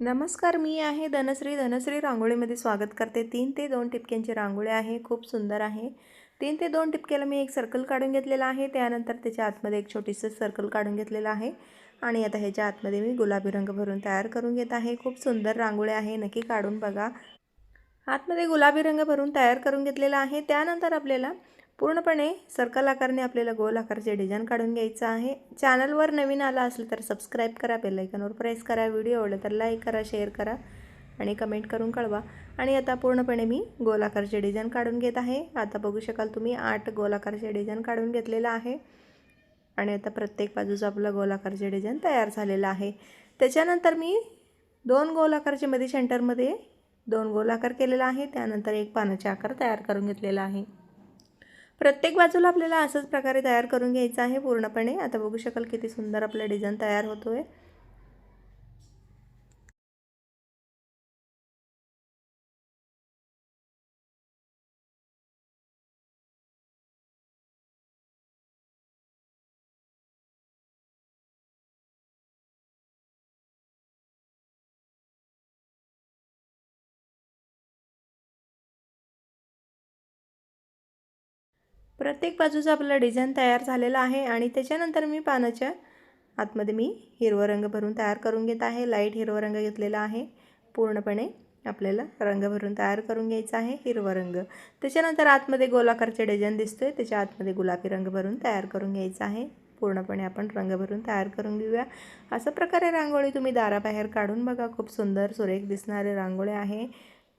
नमस्कार मी आहे धनश्री. धनश्री रांगोळीमध्ये स्वागत करते. तीन ते दोन टिपक्यांची रांगोळी आहे खूप सुंदर आहे. तीन ते दोन टिपक्याला मी एक सर्कल काढून घेतलेला आहे. त्यानंतर त्याच्या आतमध्ये एक छोटीसं सर्कल काढून घेतलेलं आहे. आणि आता ह्याच्या आतमध्ये मी गुलाबी रंग भरून तयार करून घेत आहे. खूप सुंदर रांगोळी आहे नक्की काढून बघा. आतमध्ये गुलाबी रंग भरून तयार करून घेतलेला आहे. त्यानंतर आपल्याला पूर्णपणे सर्कल आकारने आपल्याला गोल आकारचे डिझाईन काढून घ्यायचं आहे. चॅनलवर नवीन आला असेल तर सबस्क्राईब करा बेलायकनवर प्रेस करा. व्हिडिओ आवडला तर लाईक करा शेअर करा आणि कमेंट करून कळवा. आणि आता पूर्णपणे मी गोल आकारचे डिझाईन काढून घेत आहे. आता बघू शकाल तुम्ही आठ गोल आकारचे डिझाईन काढून घेतलेलं आहे. आणि आता प्रत्येक बाजूचं आपलं गोल आकारचे डिझाईन तयार झालेलं आहे. त्याच्यानंतर मी दोन गोल आकारचे मध्ये सेंटरमध्ये दोन गोल आकार केलेला आहे. त्यानंतर एक पानाचे आकार तयार करून घेतलेला आहे. प्रत्येक बाजूला आपल्याला असंच प्रकारे तयार करून घ्यायचं आहे पूर्णपणे. आता बघू शकाल किती सुंदर आपलं डिझाईन तयार होतो आहे प्रत्येक बाजूचा आपला डिझाईन तयार झालेला आहे आणि त्याच्यानंतर मी पानाच्या आतमध्ये मी हिरवा रंग भरून तयार करून घेत आहे. लाइट हिरवा रंग घेतलेला आहे. पूर्णपणे आपल्याला रंग भरून तयार करून घ्यायचा आहे. हिरवा रंग. त्याच्यानंतर आतमध्ये गोलाकारचे डिझाईन दिसतो आहे त्याच्या आतमध्ये गुलाबी रंग भरून तयार करून घ्यायचा आहे. पूर्णपणे आपण रंग भरून तयार करून घेऊया. अशा प्रकारे रांगोळी तुम्ही दाराबाहेर काढून बघा. खूप सुंदर सुरेख दिसणारे रांगोळी आहे.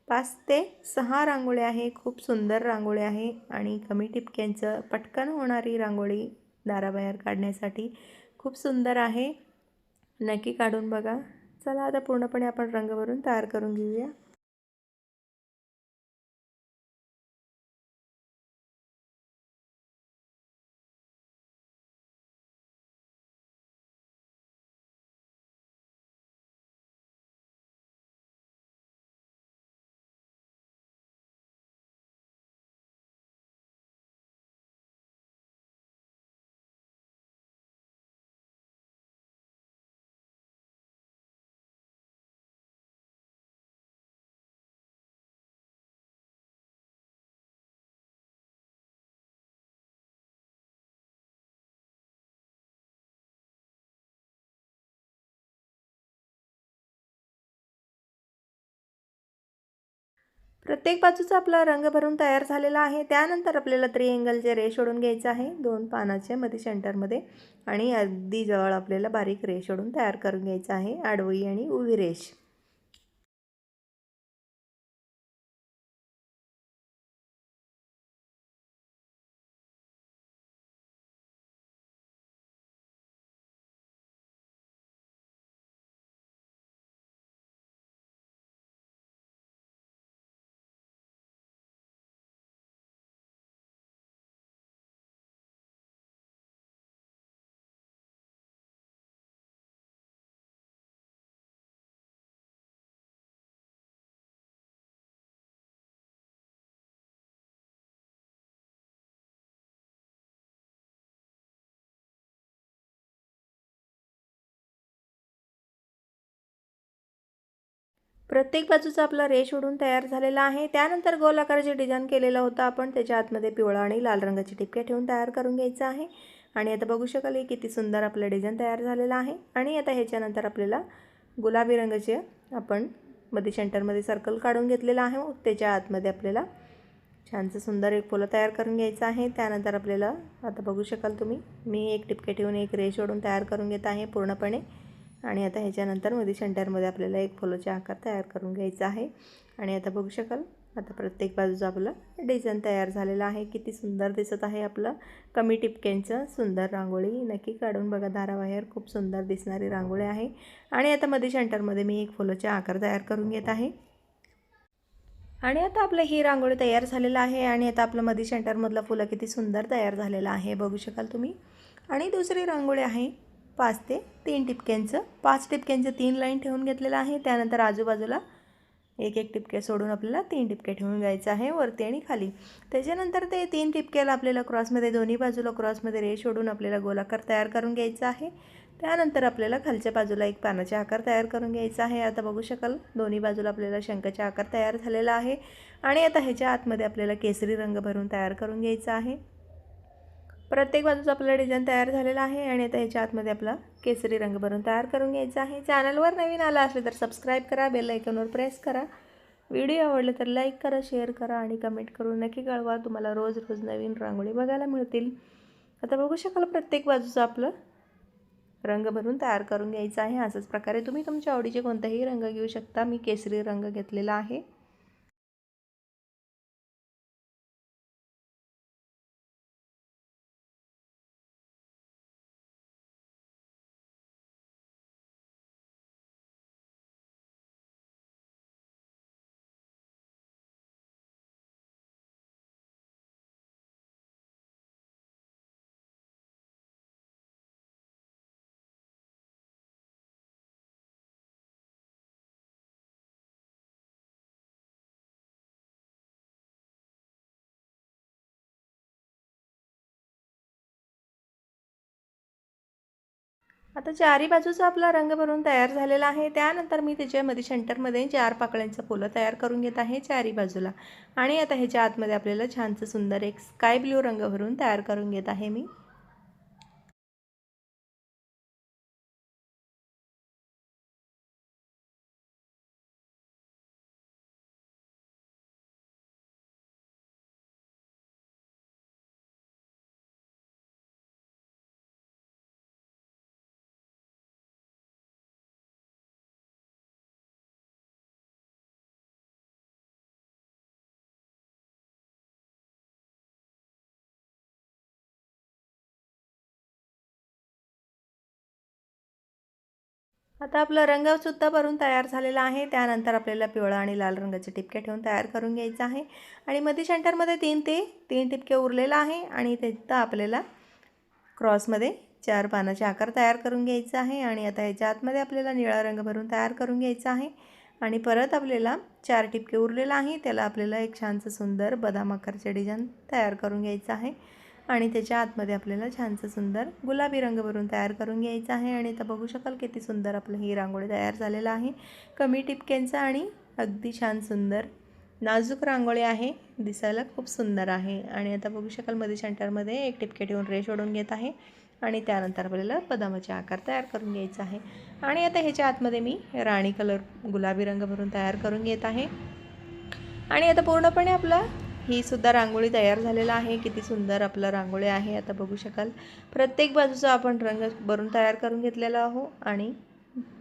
पाच ते सहा रांगोळी आहे खूप सुंदर रांगोळी आहे आणि कमी टिपक्यांचं पटकन होणारी रांगोळी दाराबाहेर काढण्यासाठी खूप सुंदर आहे. नक्की काढून बघा. चला आता पूर्णपणे आपण रंग भरून तयार करून घेऊया. प्रत्येक बाजूचा आपला रंग भरून तयार झालेला आहे. त्यानंतर आपल्याला त्रिएंगलचे रेश ओढून घ्यायचं आहे. दोन पानाचे मध्ये सेंटरमध्ये आणि अगदी जवळ आपल्याला बारीक रेश ओढून तयार करून घ्यायचं आहे. आडवी आणि उभी रेष. प्रत्येक बाजूचा आपला रेश ओढून तयार झालेला आहे. त्यानंतर गोल आकाराचे डिझाईन केलेलं होतं आपण. त्याच्या आतमध्ये पिवळा आणि लाल रंगाची टिपक्या ठेवून तयार करून घ्यायचं आहे. आणि आता बघू शकाल हे किती सुंदर आपलं डिझाईन तयार झालेलं आहे. आणि आता ह्याच्यानंतर आपल्याला गुलाबी रंगाचे आपण मध्ये सेंटरमध्ये सर्कल काढून घेतलेलं आहे. त्याच्या आतमध्ये आपल्याला छानसं सुंदर एक फुलं तयार करून घ्यायचं आहे. त्यानंतर आपल्याला आता बघू शकाल तुम्ही मी एक टिपके ठेवून एक रेश ओढून तयार करून घेत आहे पूर्णपणे. आणि आता ह्याच्यानंतरमध्ये सेंटरमध्ये आपल्याला एक फुलाचे आकार तयार करून घ्यायचा आहे. आणि आता बघू शकाल आता प्रत्येक बाजूचं आपलं डिझाईन तयार झालेलं आहे. किती सुंदर दिसत आहे आपलं. कमी टिपक्यांचं सुंदर रांगोळी. नक्की काढून बघा दाराबाहेर खूप सुंदर दिसणारी रांगोळी आहे. आणि आता मध्ये सेंटरमध्ये मी एक फुलाचे आकार तयार करून घेत आहे. आणि आता आपलं ही रांगोळी तयार झालेलं आहे आणि आता आपलं मधी सेंटरमधलं फुलं किती सुंदर तयार झालेलं आहे बघू शकाल तुम्ही. आणि दुसरी रांगोळी आहे. पाच ते तीन टिपक्यांचं. पाच टिपक्यांचं तीन लाईन ठेवून घेतलेलं आहे. त्यानंतर आजूबाजूला एक एक टिपके सोडून आपल्याला तीन टिपके ठेवून घ्यायचं आहे वरती आणि खाली. त्याच्यानंतर ते तीन टिपक्याला आपल्याला क्रॉसमध्ये दोन्ही बाजूला क्रॉसमध्ये रेष ओढून आपल्याला गोलाकार तयार करून घ्यायचा आहे. त्यानंतर आपल्याला खालच्या बाजूला एक पानाचे आकार तयार करून घ्यायचा आहे. आता बघू शकाल दोन्ही बाजूला आपल्याला शंखाचे आकार तयार झालेला आहे. आणि आता ह्याच्या आतमध्ये आपल्याला केसरी रंग भरून तयार करून घ्यायचा आहे. प्रत्येक बाजूचा आपला डिझाईन तयार झालेला आहे आणि आता ह्याच्या आतमध्ये आपला केसरी रंग भरून तयार करून घ्यायचा आहे. चॅनलवर नवीन आला असेल तर सबस्क्राईब करा बेल आयकॉनवर प्रेस करा. व्हिडिओ आवडले तर लाईक करा शेअर करा आणि कमेंट करून नक्की कळवा. तुम्हाला रोज रोज नवीन रांगोळी बघायला मिळतील. आता बघू शकाल प्रत्येक बाजूचं आपलं रंग भरून तयार करून घ्यायचा आहे. अशाच प्रकारे तुम्ही तुमच्या आवडीचे कोणताही रंग घेऊ शकता. मी केसरी रंग घेतलेला आहे. आता चारी बाजूचा आपला रंग भरून तयार झालेला आहे. त्यानंतर मी त्याच्यामध्ये सेंटरमध्ये चार पाकळ्यांचं फुलं तयार करून घेत आहे चारी बाजूला. आणि आता ह्याच्या आतमध्ये आपल्याला छानसं सुंदर एक स्काय ब्ल्यू रंग भरून तयार करून घेत आहे मी. आता आपलं रंगसुद्धा भरून तयार झालेला आहे. त्यानंतर आपल्याला पिवळा आणि लाल रंगाचे टिपके ठेवून तयार करून घ्यायचं आहे. आणि मध्ये सेंटरमध्ये तीन ते तीन टिपके उरलेला आहे आणि तिथं आपल्याला क्रॉसमध्ये चार पानाचे आकार तयार करून घ्यायचा आहे. आणि आता ह्याच्या आतमध्ये आपल्याला निळा रंग भरून तयार करून घ्यायचा आहे. आणि परत आपल्याला चार टिपके उरलेला आहे. त्याला आपल्याला एक छानसं सुंदर बदाम आकारचे डिझाईन तयार करून घ्यायचं आहे. आणि त्याच्या आतमध्ये आपल्याला छानसं सुंदर गुलाबी रंग भरून तयार करून घ्यायचं आहे. आणि आता बघू शकाल किती सुंदर आपलं ही रांगोळी तयार झालेलं आहे. कमी टिपक्यांचा आणि अगदी छान सुंदर नाजूक रांगोळी आहे. दिसायला खूप सुंदर आहे. आणि आता बघू शकाल मध्ये सेंटरमध्ये एक टिपके ठेवून रेश ओढून घेत आहे. आणि त्यानंतर आपल्याला बदामाचे आकार तयार करून घ्यायचा आहे. आणि आता ह्याच्या आतमध्ये मी राणी कलर गुलाबी रंग भरून तयार करून घेत आहे. आणि आता पूर्णपणे आपला ही सुद्धा रांगोळी तयार झालेला आहे. किती सुंदर आपलं रांगोळी आहे. आता बघू शकाल. प्रत्येक बाजूचा आपण रंग भरून तयार करून घेतलेला आहो आणि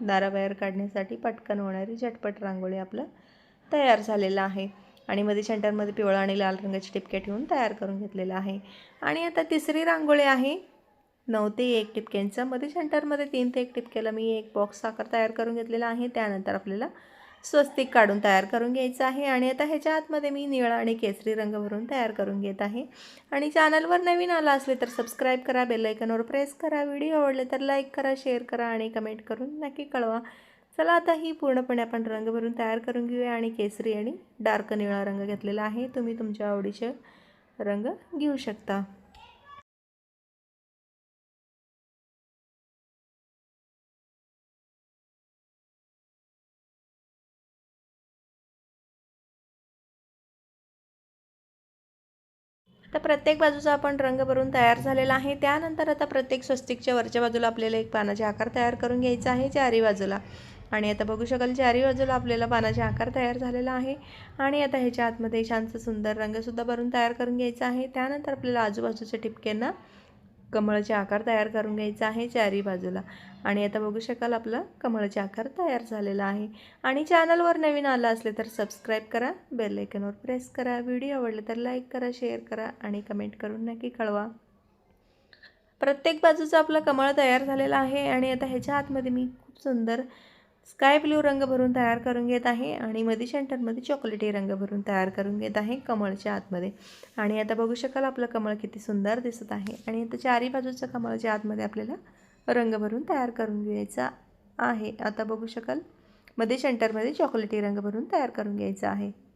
दाराबाहेर काढण्यासाठी पटकन होणारी झटपट रांगोळी आपलं तयार झालेलं आहे. आणि मध्ये शंटरमध्ये पिवळा आणि लाल रंगाची टिपक्या ठेवून तयार करून घेतलेलं आहे. आणि आता तिसरी रांगोळी आहे. नऊ ते एक टिपक्यांचा मध्ये शंटरमध्ये तीन ते एक टिपक्याला मी एक बॉक्स साखर तयार करून घेतलेला आहे. त्यानंतर आपल्याला स्वस्तिक काढून तयार करून घ्यायचं आहे. आणि आता ह्याच्या आतमध्ये मी निळा आणि केसरी रंग भरून तयार करून घेत आहे. आणि चॅनलवर नवीन आला असले तर सबस्क्राईब करा बेलायकनवर प्रेस करा. व्हिडिओ आवडले तर लाईक करा शेअर करा आणि कमेंट करून नक्की कळवा. चला आता ही पूर्णपणे आपण रंग भरून तयार करून घेऊया आणि केसरी आणि डार्क निळा रंग घेतलेला आहे. तुम्ही तुमच्या आवडीचे रंग घेऊ शकता. तर प्रत्येक बाजूचा आपण रंग भरून तयार झालेला आहे. त्यानंतर आता प्रत्येक स्वस्तिकच्या वरच्या बाजूला आपल्याला एक पानाचे आकार तयार करून घ्यायचा आहे चारी बाजूला. आणि आता बघू शकाल चारी बाजूला आपल्याला पानाचे आकार तयार झालेला आहे. आणि आता ह्याच्या आतमध्ये छानसं सुंदर रंगसुद्धा भरून तयार करून घ्यायचा आहे. त्यानंतर आपल्याला आजूबाजूच्या ठिपक्यांना कमळाचे आकार तयार करून घ्यायचा आहे चारी बाजूला. आणि आता बघू शकाल आपला कमळाचे आकार तयार झालेला आहे. आणि चॅनलवर नवीन आलं असले तर सबस्क्राईब करा बेल आयकनवर प्रेस करा. व्हिडिओ आवडले तर लाईक करा शेअर करा आणि कमेंट करून नक्की कळवा. प्रत्येक बाजूचा आपला कमळ तयार झालेला आहे आणि आता ह्याच्या आतमध्ये मी खूप सुंदर स्काय ब्ल्यू रंग भरून तयार करून घेत आहे आणि मधी सेंटरमध्ये चॉकलेटी रंग भरून तयार करून घेत आहे कमळच्या आतमध्ये. आणि आता बघू शकाल आपलं कमळ किती सुंदर दिसत आहे. आणि आता चारी बाजूच्या कमळच्या आतमध्ये आपल्याला रंग भरून तयार करून घ्यायचा आहे. आता बघू शकाल. मध्ये सेंटरमध्ये चॉकलेटी रंग भरून तयार करून घ्यायचा आहे.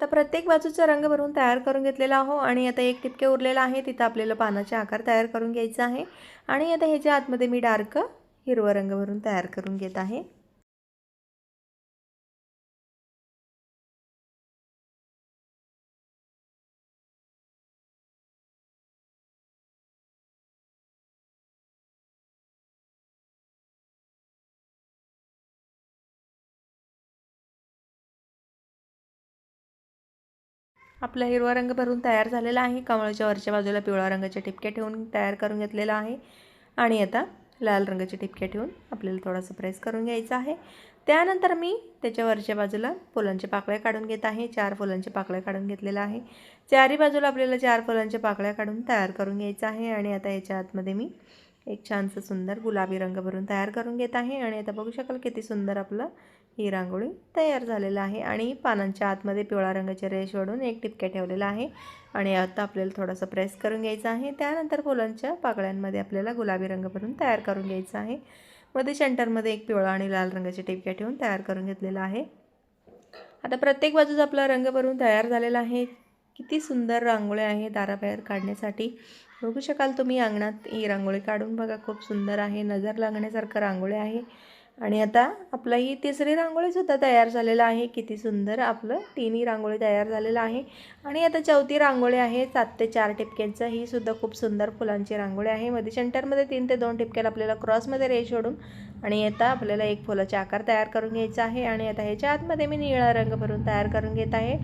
आता प्रत्येक बाजूचा रंग भरून तयार करून घेतलेला आहो आणि आता एक टिपके उरलेला आहे. तिथं आपल्याला पानाचे आकार तयार करून घ्यायचा आहे. आणि आता ह्याच्या आतमध्ये मी डार्क हिरवा रंग भरून तयार करून घेत आहे. आपला हिरवा रंग भरून तयार झालेला आहे. कमळाच्या वरच्या बाजूला पिवळ्या रंगाच्या टिपक्या ठेवून तयार करून घेतलेला आहे. आणि आता लाल रंगाचे टिपक्या ठेवून आपल्याला थोडासा प्रेस करून घ्यायचा आहे. त्यानंतर मी त्याच्या वरच्या बाजूला फुलांच्या पाकळ्या काढून घेत आहे. चार फुलांच्या पाकळ्या काढून घेतलेल्या आहे. चारही बाजूला आपल्याला चार फुलांच्या पाकळ्या काढून तयार करून घ्यायचं आहे. आणि आता याच्या आतमध्ये मी एक छानसं सुंदर गुलाबी रंग भरून तयार करून घेत आहे. आणि आता बघू शकाल किती सुंदर आपलं ही रांगोळी तयार झालेलं आहे आणि पानांच्या आतमध्ये पिवळा रंगाचे रेश ओढून एक टिपक्या ठेवलेला आहे. आणि आता आपल्याला थोडंसं प्रेस करून घ्यायचा आहे. त्यानंतर फुलांच्या पाकळ्यांमध्ये आपल्याला गुलाबी रंग भरून तयार करून घ्यायचं आहे. मध्ये सेंटरमध्ये एक पिवळा आणि लाल रंगाचे टिपक्या ठेवून तयार करून घेतलेला आहे. आता प्रत्येक बाजूचा आपला रंग भरून तयार झालेला आहे. किती सुंदर रांगोळ्या आहे दाराबाहेर काढण्यासाठी. बघू शकाल तुम्ही अंगणात ही रांगोळी काढून बघा. खूप सुंदर आहे. नजर लागण्यासारखं रांगोळी आहे. आणि आता आपलं ही तिसरी रांगोळीसुद्धा तयार झालेलं आहे. किती सुंदर आपलं तिन्ही रांगोळी तयार झालेलं आहे. आणि आता चौथी रांगोळी आहे. सात ते चार टिपक्यांचं ही सुद्धा खूप सुंदर फुलांची रांगोळी आहे. मध्ये सेंटरमध्ये तीन ते दोन टिपक्याला आपल्याला क्रॉसमध्ये रेश ओढून आणि आता आपल्याला एक फुलाचा आकार तयार करून घ्यायचा आहे. आणि आता ह्याच्या आतमध्ये मी निळा रंग भरून तयार करून घेत आहे.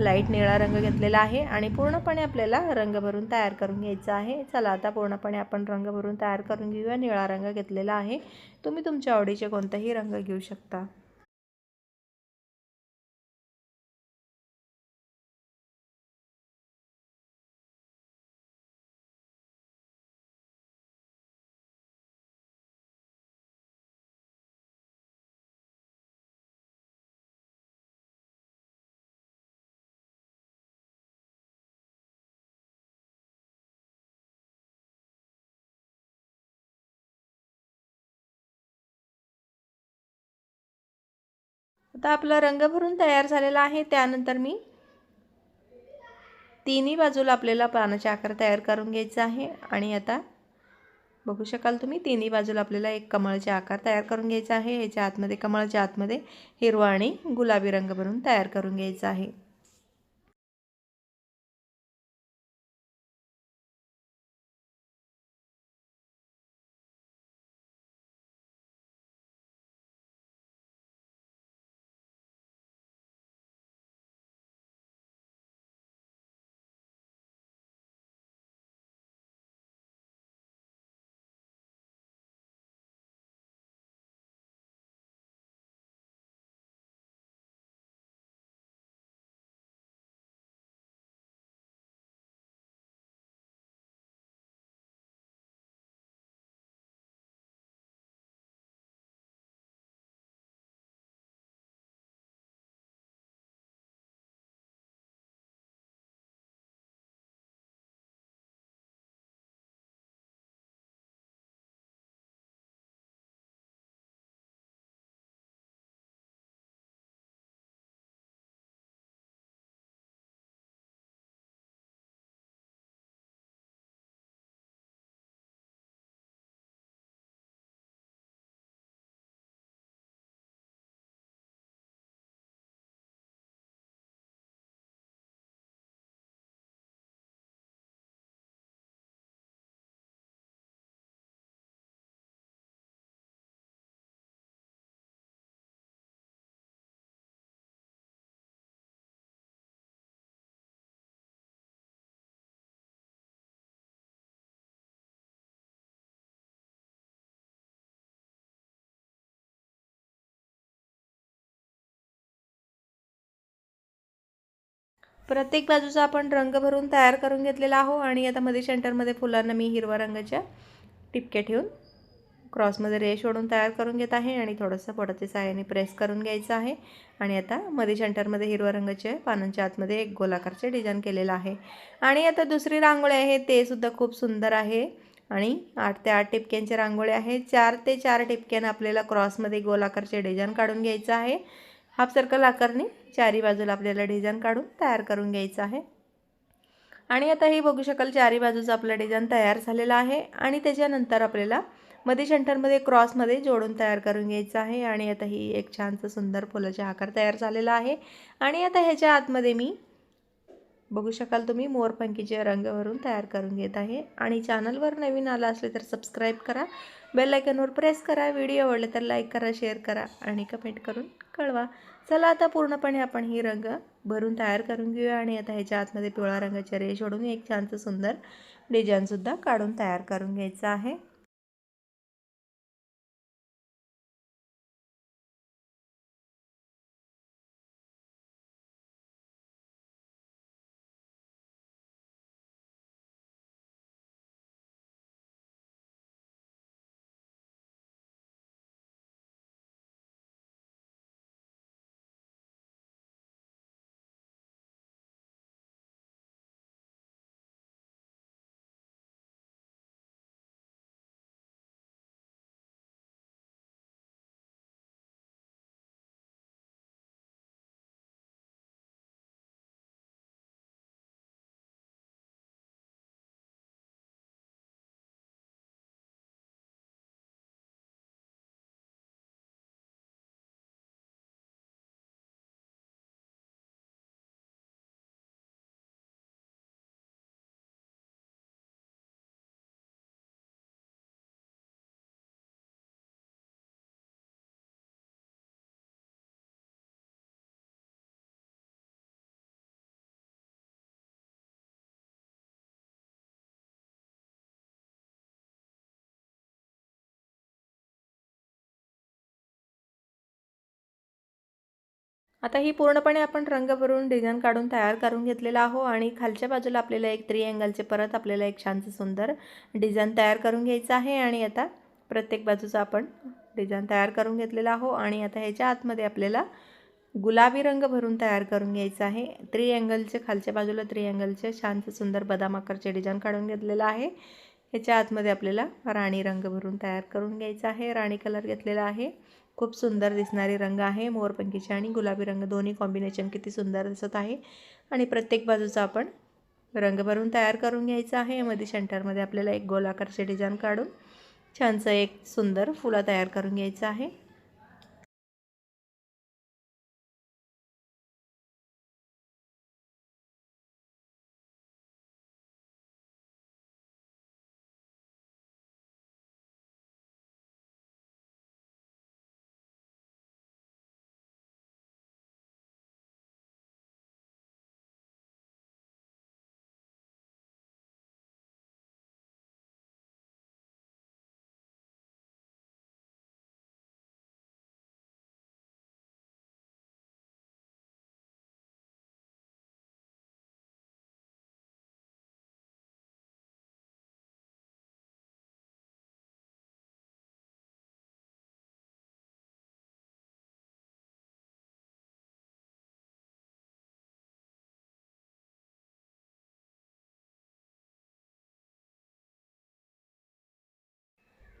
लाइट निळा रंग घेतलेला आहे आणि पूर्णपणे आपल्याला रंग भरून तयार करून घ्यायचा आहे. चला आता पूर्णपणे आपण रंग भरून तयार करून घेऊया. निळा रंग घेतलेला आहे. तुम्ही तुमच्या आवडीचे कोणताही रंग घेऊ शकता. आता आपला रंग भरून तयार झालेला आहे. त्यानंतर मी तिन्ही बाजूला आपल्याला पानाचे आकार तयार करून घ्यायचा आहे. आणि आता बघू शकाल तुम्ही तिन्ही बाजूला आपल्याला एक कमळचे आकार तयार करून घ्यायचा आहे. ह्याच्या आतमध्ये कमळाच्या आतमध्ये हिरवा आणि गुलाबी रंग भरून तयार करून घ्यायचा आहे. प्रत्येक बाजूचा आपण रंग भरून तयार करून घेतलेला आहो आणि आता मध्ये सेंटरमध्ये फुलांना मी हिरवा रंगाच्या टिपक्या ठेवून क्रॉसमध्ये रेश ओढून तयार करून घेत आहे आणि थोडंसं पोटाच्या साह्याने प्रेस करून घ्यायचं आहे. आणि आता मध्ये सेंटरमध्ये हिरव्या रंगाचे पानांच्या आतमध्ये एक गोलाकारचे डिझाईन केलेलं आहे. आणि आता दुसरी रांगोळी आहे ते सुद्धा खूप सुंदर आहे. आणि आठ ते आठ टिपक्यांचे रांगोळी आहे. चार ते चार टिपक्यानं आपल्याला क्रॉसमध्ये गोलाकारचे डिझाईन काढून घ्यायचं आहे. हाफ सर्कल आकारने चारी बाजूला आपल्याला डिझाईन काढून तयार करून घ्यायचं आहे. आणि आता हे बघू शकाल चारी बाजूचं आपलं डिझाईन तयार झालेलं आहे. आणि त्याच्यानंतर आपल्याला मध्ये शंटरमध्ये क्रॉसमध्ये जोडून तयार करून घ्यायचं आहे. आणि आता ही एक छानसं सुंदर फुलाचा आकार तयार झालेला आहे. आणि आता ह्याच्या आतमध्ये मी बघू शकाल तुम्ही मोरपंखीचे रंग भरून तयार करून घेत आहे. आणि चॅनलवर नवीन आला असले तर सबस्क्राईब करा. बेल आयकनवर प्रेस करा. व्हिडिओ आवडले तर लाईक करा शेअर करा. आणि कमेंट करून कळवा. चला आता पूर्णपणे आपण ही रंग भरून तयार करून घेऊया आणि आता ह्याच्या आतमध्ये पिवळा रंगाच्या रेश ओढून एक छानसं सुंदर डिझाईनसुद्धा काढून तयार करून घ्यायचं आहे. आता ही पूर्णपणे आपण रंग भरून डिझाईन काढून तयार करून घेतलेला आहो आणि खालच्या बाजूला आपल्याला एक थ्री अँगलचे परत आपल्याला एक छानसं सुंदर डिझाईन तयार करून घ्यायचं आहे आणि आता प्रत्येक बाजूचा आपण डिझाईन तयार करून घेतलेला आहो आणि आता ह्याच्या आतमध्ये आपल्याला गुलाबी रंग भरून तयार करून घ्यायचं आहे. थ्री अँगलचे खालच्या बाजूला थ्री अँगलचे छानसं सुंदर बदाम आकारचे डिझाईन काढून घेतलेलं आहे. ह्याच्या आतमध्ये आपल्याला राणी रंग भरून तयार करून घ्यायचा आहे. राणी कलर घेतलेला आहे. खूप सुंदर दिसणारे रंग आहे मोरपंखीचे आणि गुलाबी रंग. दोन्ही कॉम्बिनेशन किती सुंदर दिसत आहे. आणि प्रत्येक बाजूचा आपण रंग भरून तयार करून घ्यायचा आहे. मध्ये सेंटरमध्ये आपल्याला एक गोलाकारचे डिझाईन काढून छानसं एक सुंदर फुला तयार करून घ्यायचं आहे.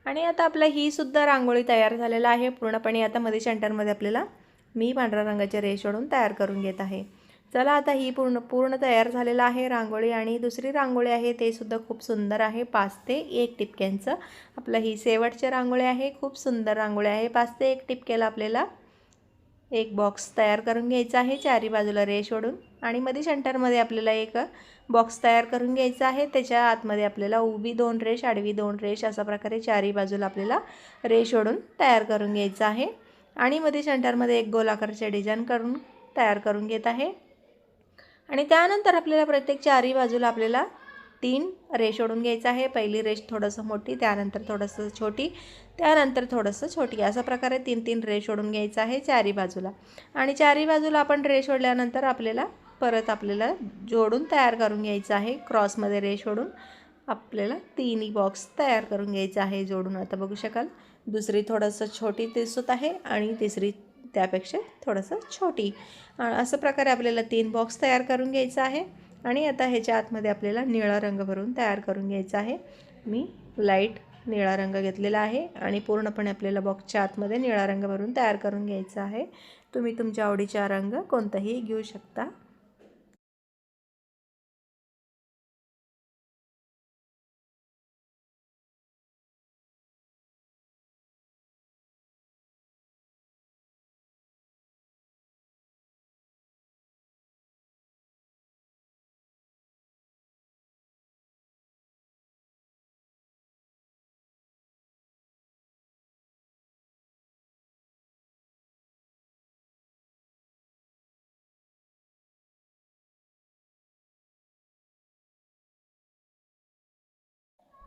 आणि आता आपला ही सुद्धा रांगोळी तयार झालेला आहे. पूर्णपणे आता मध्ये सेंटरमध्ये आपल्याला मी पांढऱ्या रंगाचे रेश ओढून तयार करून घेत आहे. चला आता ही पूर्ण पूर्ण तयार झालेला आहे रांगोळी आणि दुसरी रांगोळी आहे ते सुद्धा खूप सुंदर आहे पाच ते एक टिपक्यांचं. आपलं ही शेवटची रांगोळी आहे खूप सुंदर रांगोळी आहे. पाच ते एक टिपक्याला आपल्याला एक बॉक्स तयार करून घ्यायचा आहे चारी बाजूला रेश ओढून आणि मध्ये सेंटरमध्ये आपल्याला एक बॉक्स तयार करून घ्यायचा आहे. त्याच्या आतमध्ये आपल्याला उभी दोन रेश आडवी दोन रेश अशा प्रकारे चारही बाजूला आपल्याला रेश ओढून तयार करून घ्यायचं आहे. आणि मध्ये सेंटरमध्ये एक गोलाकारचे डिझाईन करून तयार करून घेत आहे. आणि त्यानंतर आपल्याला प्रत्येक चारी बाजूला आपल्याला तीन रेश ओढून घ्यायचं आहे. पहिली रेश थोडंसं मोठी त्यानंतर थोडंसं छोटी त्यानंतर थोडंसं छोटी अशा प्रकारे तीन तीन रेश ओढून घ्यायचं आहे चारी बाजूला. आणि चारी बाजूला आपण रेश ओढल्यानंतर आपल्याला परत आपल्याला जोडून तयार करून घ्यायचं आहे. क्रॉसमध्ये रेश ओढून आपल्याला तिन्ही बॉक्स तयार करून घ्यायचं आहे जोडून. आता बघू शकाल. दुसरी थोडंसं छोटी दिसत आहे आणि तिसरी त्यापेक्षा थोडंसं छोटी. असं प्रकारे आपल्याला तीन बॉक्स तयार करून घ्यायचं आहे. आणि आता ह्याच्या आतमध्ये आपल्याला निळा रंग भरून तयार करून घ्यायचा आहे. मी लाइट निळा रंग घेतलेला आहे आणि पूर्णपणे आपल्याला बॉक्सच्या आतमध्ये निळा रंग भरून तयार करून घ्यायचा आहे. तुम्ही तुमच्या आवडीचा रंग कोणताही घेऊ शकता.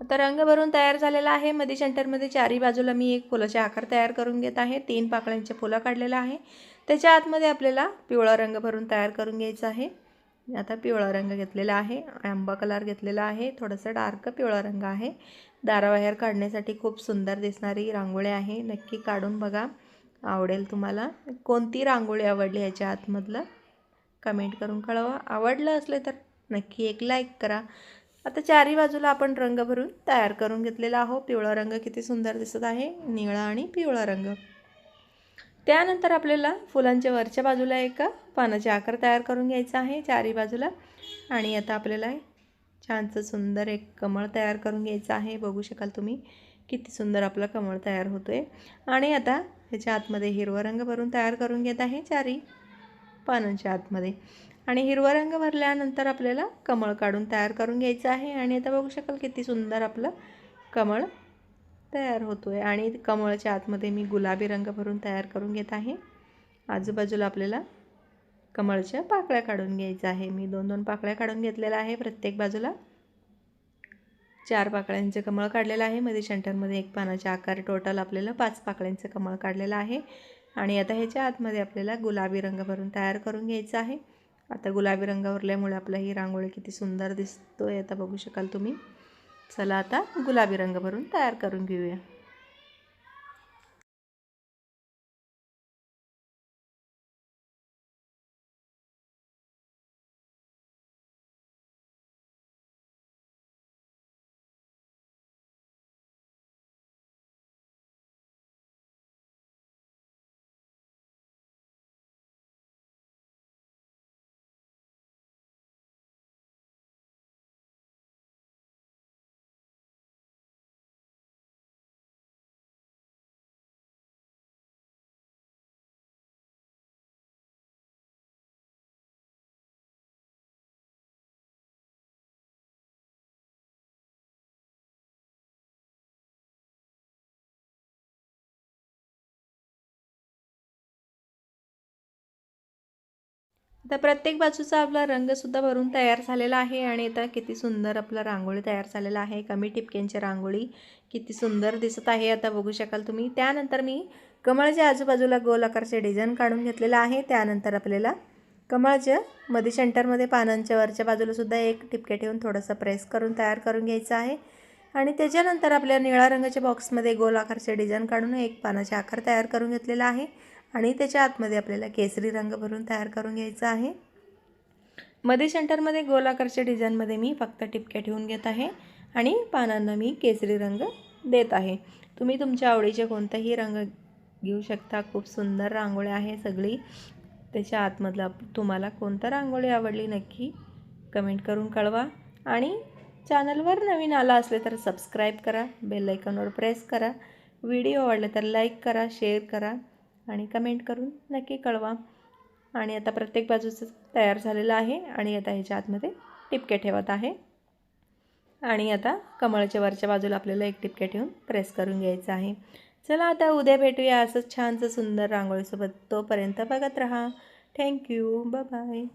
आता रंग भरून तयार झालेला आहे. मध्ये सेंटरमध्ये चारही बाजूला मी एक फुलाचे आकार तयार करून घेत आहे. तीन पाकळ्यांचे फुलं काढलेलं आहे. त्याच्या आतमध्ये आपल्याला पिवळा रंग भरून तयार करून घ्यायचा आहे. आता पिवळा रंग घेतलेला आहे. आंबा कलर घेतलेला आहे. थोडंसं डार्क पिवळा रंग आहे. दाराबाहेर काढण्यासाठी खूप सुंदर दिसणारी रांगोळी आहे. नक्की काढून बघा. आवडेल तुम्हाला. कोणती रांगोळी आवडली याच्या आतमधलं? कमेंट करून कळवा. आवडलं असले तर नक्की एक लाईक करा. आता चारही बाजूला आपण रंग भरून तयार करून घेतलेला आहो पिवळा रंग किती सुंदर दिसत आहे. निळा आणि पिवळा रंग. त्यानंतर आपल्याला फुलांच्या वरच्या बाजूला एका पानाचे आकार तयार करून घ्यायचा आहे. चारही बाजूला. आणि आता आपल्याला छानसं सुंदर एक कमळ तयार करून घ्यायचं आहे. बघू शकाल तुम्ही किती सुंदर आपला कमळ तयार होतो आहे आणि आता ह्याच्या आतमध्ये हिरवा रंग भरून तयार करून घेत आहे चारी पानांच्या आतमध्ये. आणि हिरवा रंग भरल्यानंतर आपल्याला कमळ काढून तयार करून घ्यायचं आहे. आणि आता बघू शकाल किती सुंदर आपलं कमळ तयार होतो आहे आणि कमळच्या आतमध्ये मी गुलाबी रंग भरून तयार करून घेत आहे. आजूबाजूला आपल्याला कमळच्या पाकळ्या काढून घ्यायचं आहे. मी दोन दोन पाकळ्या काढून घेतलेल्या आहे. प्रत्येक बाजूला चार पाकळ्यांचं कमळ काढलेलं आहे. मध्ये शंटरमध्ये एक पानाच्या आकार टोटल आपल्याला पाच पाकळ्यांचं कमळ काढलेलं आहे. आणि आता ह्याच्या आतमध्ये आपल्याला गुलाबी रंग भरून तयार करून घ्यायचं आहे. आता गुलाबी रंगावरल्यामुळे आपला ही रांगोळी किती सुंदर दिसतो आहे आता बघू शकाल तुम्ही. चला आता गुलाबी रंग भरून तयार करून घेऊया. आता प्रत्येक बाजूचा आपला रंगसुद्धा भरून तयार झालेला आहे आणि आता किती सुंदर आपला रांगोळी तयार झालेला आहे. कमी टिपक्यांची रांगोळी किती सुंदर दिसत आहे. आता बघू शकाल तुम्ही. त्यानंतर मी कमळच्या आजूबाजूला गोल आकारचे डिझाईन काढून घेतलेलं आहे. त्यानंतर आपल्याला कमळच्या मध्ये सेंटरमध्ये पानांच्या वरच्या बाजूलासुद्धा एक टिपके ठेवून थोडंसं प्रेस करून तयार करून घ्यायचं आहे. आणि त्याच्यानंतर आपल्या निळ्या रंगाच्या बॉक्समध्ये गोल आकारचे डिझाईन काढून एक पानाचे आकार तयार करून घेतलेला आहे. आणि त्याच्या आतमध्ये आपल्याला केसरी रंग भरून तयार करून घ्यायचा आहे. मध्ये सेंटरमध्ये गोलाकारच्या डिझाईनमध्ये मी फक्त टिपक्या ठेवून घेत आहे आणि पानांना मी केसरी रंग देत आहे. तुम्ही तुमच्या आवडीचे कोणताही रंग घेऊ शकता. खूप सुंदर रांगोळी आहे सगळी. त्याच्या आतमधला तुम्हाला कोणता रांगोळी आवडली नक्की कमेंट करून कळवा. आणि चॅनलवर नवीन आला असले तर सबस्क्राईब करा बेल आयकॉनवर प्रेस करा. व्हिडिओ आवडले तर लाईक करा शेअर करा. आणि कमेंट करून नक्की कळवा. आणि आता प्रत्येक बाजूचं तयार झालेलं आहे आणि आता ह्याच्या आतमध्ये टिपके ठेवत आहे. आणि आता कमळच्या वरच्या बाजूला आपल्याला एक टिपके ठेवून प्रेस करून घ्यायचं आहे. चला आता उद्या भेटूया असंच छानसं सुंदर रांगोळीसोबत. तोपर्यंत बघत राहा. Thank you bye